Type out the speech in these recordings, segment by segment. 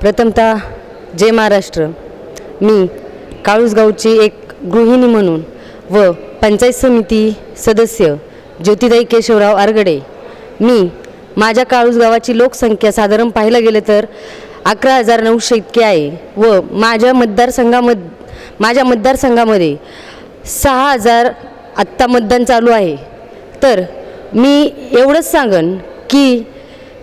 प्रथमतः जय महाराष्ट्र. मी काळूसगावची एक गृहिणी म्हणून व पंचायत समिती सदस्य ज्योतिताई केशवराव आरगडे. मी माझ्या काळूसगावाची लोकसंख्या साधारण पाहायला गेलं तर अकरा हजार नऊशे इतकी आहे व माझ्या मतदारसंघामध माझ्या मतदारसंघामध्ये सहा हजार आत्ता मतदान चालू आहे. तर मी एवढंच सांगन की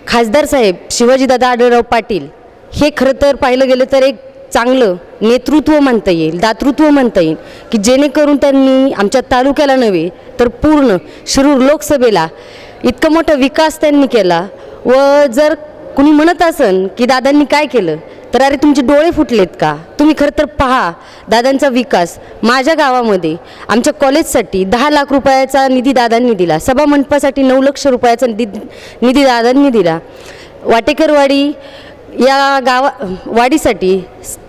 खासदार साहेब शिवाजीदादा आढळराव पाटील हे खरं तर पाहिलं गेलं तर एक चांगलं नेतृत्व म्हणता येईल दातृत्व म्हणता येईल की जेणेकरून त्यांनी आमच्या तालुक्याला नव्हे तर पूर्ण शिरूर लोकसभेला इतका मोठा विकास त्यांनी केला. व जर कुणी म्हणत असन की दादांनी काय केलं तर अरे तुमचे डोळे फुटलेत का? तुम्ही खरं तर पहा दादांचा विकास. माझ्या गावामध्ये आमच्या कॉलेजसाठी दहा लाख रुपयाचा निधी दादांनी दिला. सभा मंडपासाठी नऊ लक्ष रुपयाचा निधी निधी दादांनी दिला. वाटेकरवाडी या गावा वाढीसाठी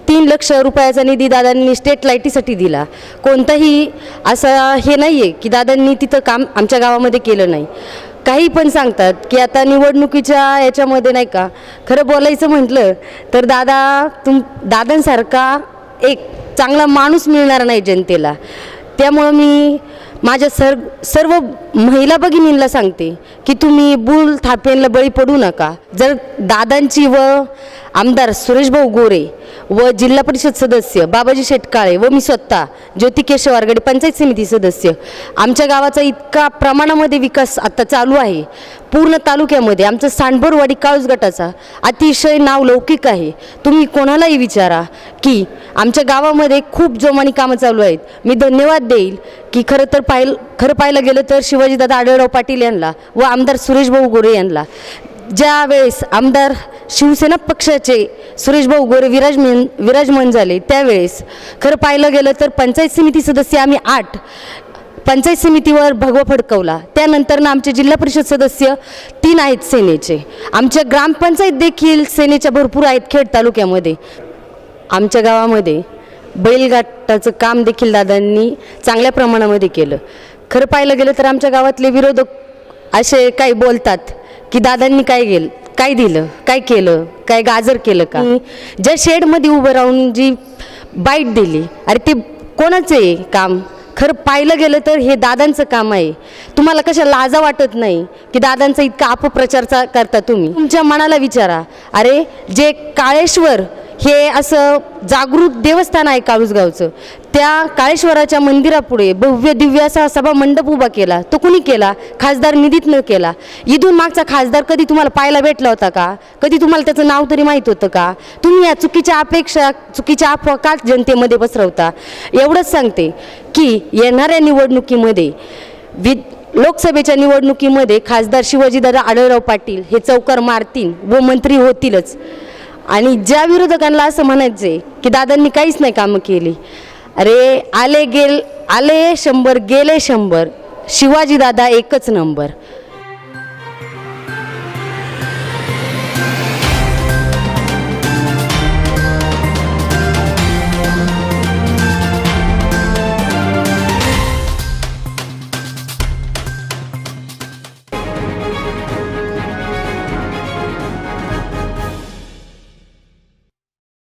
तीन लक्ष रुपयाचा निधी दादांनी स्टेट लाईटीसाठी दिला. कोणताही असं हे नाही आहे की दादांनी तिथं काम आमच्या गावामध्ये केलं नाही. काही पण सांगतात की आता निवडणुकीच्या याच्यामध्ये नाही का खरं बोलायचं म्हटलं तर दादा तुम दादांसारखा एक चांगला माणूस मिळणार नाही जनतेला. त्यामुळं मी माझ्या सर सर्व महिला भगिनींना सांगते की तुम्ही बुल थापेनला बळी पडू नका. जर दादांची व आमदार सुरेशभाऊ गोरे व जिल्हा परिषद सदस्य बाबाजी शेटकाळे व मी स्वतः ज्योती केशव आरगडे पंचायत समिती सदस्य आमच्या गावाचा इतका प्रमाणामध्ये विकास आता चालू आहे. पूर्ण तालुक्यामध्ये आमचा सांडभोरवाडी काळूस गटाचा अतिशय नाव लौकिक आहे. तुम्ही कोणालाही विचारा की आमच्या गावामध्ये खूप जोमानी कामं चालू आहेत. मी धन्यवाद देईल की खरं तर पाहिल खरं पाहायला गेलं तर शिवाजीदादा आढळराव पाटील यांना व आमदार सुरेशभाऊ गोरे यांना. ज्यावेळेस आमदार शिवसेना पक्षाचे सुरेशभाऊ गोरे विराजमान विराजमान झाले त्यावेळेस खरं पाहिलं गेलं तर पंचायत समिती सदस्य आम्ही आठ पंचायत समितीवर भगवा फडकवला. त्यानंतर ना आमचे जिल्हा परिषद सदस्य तीन आहेत सेनेचे. आमच्या ग्रामपंचायत देखील सेनेच्या भरपूर आहेत खेड तालुक्यामध्ये. आमच्या गावामध्ये बैलगाटाचं काम देखील दादांनी चांगल्या प्रमाणामध्ये केलं. खरं पाहिलं गेलं तर आमच्या गावातले विरोधक असे काही बोलतात की दादांनी काय गेलं काय दिलं काय केलं काय गाजर केलं का? ज्या शेडमध्ये उभं राहून जी बाईट दिली अरे ते कोणाचं आहे काम? खरं पाहिलं गेलं तर हे दादांचं काम आहे. तुम्हाला कशा लाजा वाटत नाही की दादांचा इतका अपप्रचारचा करता तुम्ही? तुमच्या मनाला विचारा. अरे जे काळेश्वर हे असं जागृत देवस्थान आहे काळूसगावचं. त्या काळेश्वराच्या मंदिरापुढे भव्य दिव्य असा सभा मंडप उभा केला. तो कुणी केला? खासदार निधीतनं केला. इथून मागचा खासदार कधी तुम्हाला पाहायला भेटला होता का? कधी तुम्हाला त्याचं नाव तरी माहीत होतं का? तुम्ही या चुकीच्या अपेक्षा चुकीच्या अफवा का जनतेमध्ये पसरवता. एवढंच सांगते की येणाऱ्या निवडणुकीमध्ये वि लोकसभेच्या निवडणुकीमध्ये खासदार शिवाजीदादा आढळराव पाटील हे चौकार मारतील व मंत्री होतीलच. आणि ज्या विरोधकांना असं म्हणायचं की दादांनी काहीच नाही कामं केली अरे आले गेल आले शंभर गेले शंभर शिवाजीदादा एकच नंबर